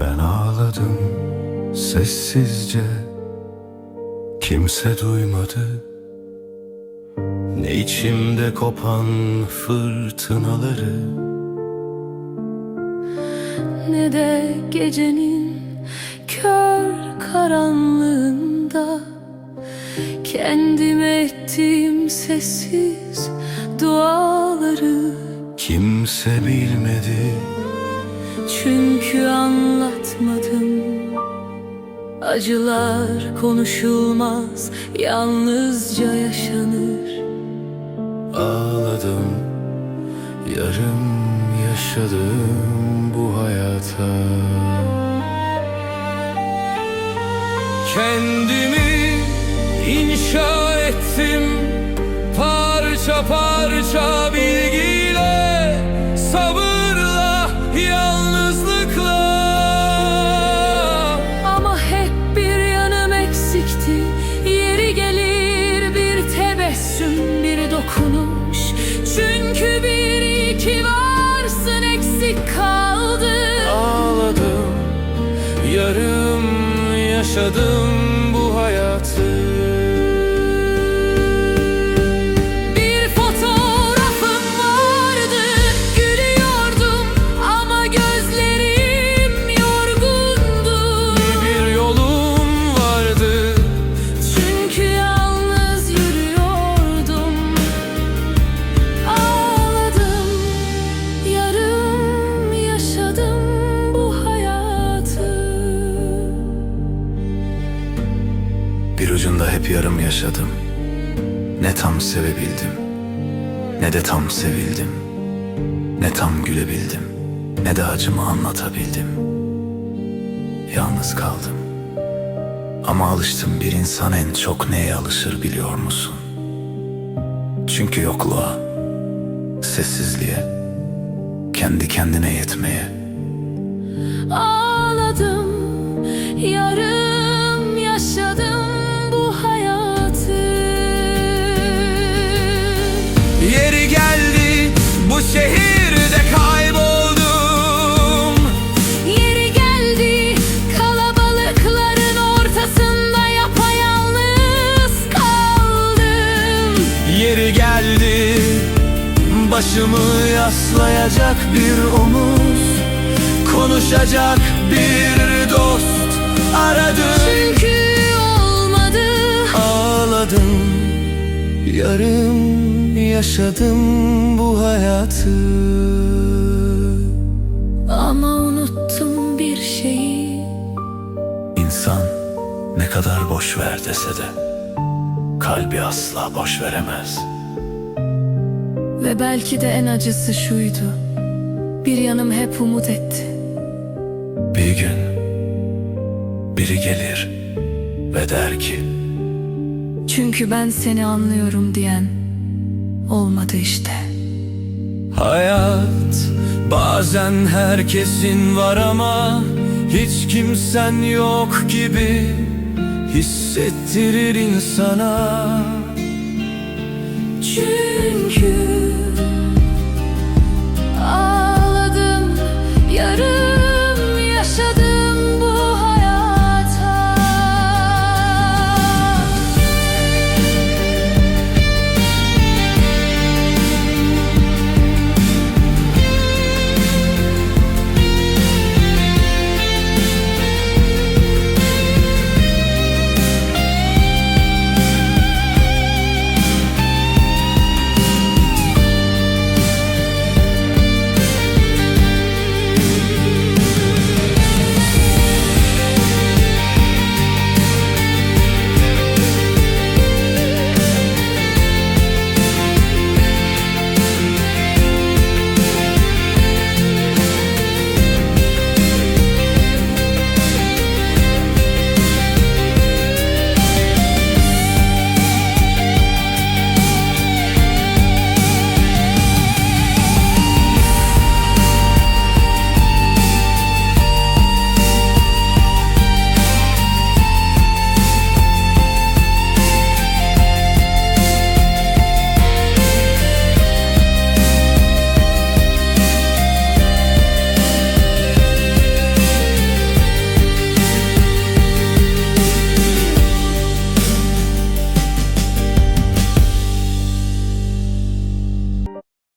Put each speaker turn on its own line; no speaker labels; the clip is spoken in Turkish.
Ağladım sessizce. Kimse duymadı. Ne içimde kopan fırtınaları.
Ne de gecenin kör karanlığında. Kendime ettiğim sessiz duaları.
Kimse bilmedi
çünkü anlatmadım. Acılar konuşulmaz yalnızca yaşanır.
Ağladım yarım yaşadım bu hayata. Kendimi inşa ettim parça parça bilgiyle
ki varsın eksik kaldı.
Ağladım yarım yaşadım bu hayatı
yaşadım.
Ne tam sevebildim, ne de tam sevildim. Ne tam gülebildim, ne de acımı anlatabildim. Yalnız kaldım. Ama alıştım bir insan en çok neye alışır biliyor musun? Çünkü yokluğa, sessizliğe, kendi kendine yetmeye.
Ağladım
bu şehirde kayboldum.
Yeri geldi kalabalıkların ortasında yapayalnız kaldım.
Yeri geldi başımı yaslayacak bir omuz Konuşacak bir dost aradım.
Çünkü olmadı.
Ağladım yarım yaşadım bu hayatı.
Ama unuttum bir şeyi.
İnsan ne kadar boş ver dese de kalbi asla boş veremez.
Ve belki de en acısı şuydu. Bir yanım hep umut etti.
Bir gün biri gelir ve der ki
Çünkü ben seni anlıyorum diyen olmadı işte
Hayat bazen herkesin var ama hiç kimsen yok gibi hissettirir insana.
Çünkü